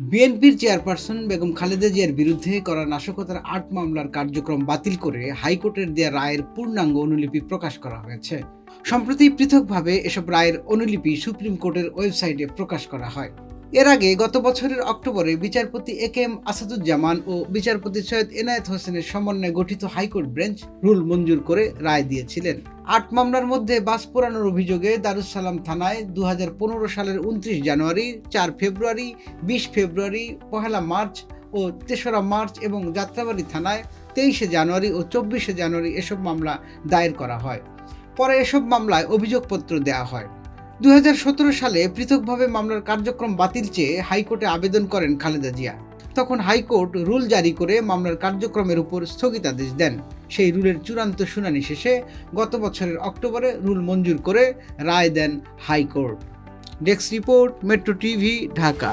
বিএনপির চেয়ারপারসন বেগম খালেদা জিয়ার বিরুদ্ধে করা নাশকতার আট মামলার কার্যক্রম বাতিল করে হাইকোর্টের দেয়া রায়ের পূর্ণাঙ্গ অনুলিপি প্রকাশ করা হয়েছে। সম্প্রতি পৃথকভাবে এসব রায়ের অনুলিপি সুপ্রিম কোর্টের ওয়েবসাইটে প্রকাশ করা হয়। এর আগে গত বছরের অক্টোবরে বিচারপতি এ কে এম আসাদুজ্জামান ও বিচারপতি সৈয়দ এনায়েত হোসেনের সমন্বয়ে গঠিত হাইকোর্ট বেঞ্চ রুল মঞ্জুর করে রায় দিয়েছিলেন। আট মামলার মধ্যে বাস পোড়ানোর অভিযোগে দারুসালাম থানায় দু হাজার পনেরো সালের উনত্রিশ জানুয়ারি, চার ফেব্রুয়ারি, বিশ ফেব্রুয়ারি, পহেলা মার্চ ও তেসরা মার্চ এবং যাত্রাবাড়ি থানায় তেইশে জানুয়ারি ও চব্বিশে জানুয়ারি এসব মামলা দায়ের করা হয়। পরে এসব মামলায় অভিযোগপত্র দেওয়া হয়। দু হাজার সতেরো সালে পৃথকভাবে মামলার কার্যক্রম বাতিল চেয়ে হাইকোর্টে আবেদন করেন খালেদা জিয়া। তখন হাইকোর্ট রুল জারি করে মামলার কার্যক্রমের উপর স্থগিতাদেশ দেন। সেই রুলের চূড়ান্ত শুনানি শেষে গত বছরের অক্টোবরে রুল মঞ্জুর করে রায় দেন high court. Desk report, metro TV, Dhaka.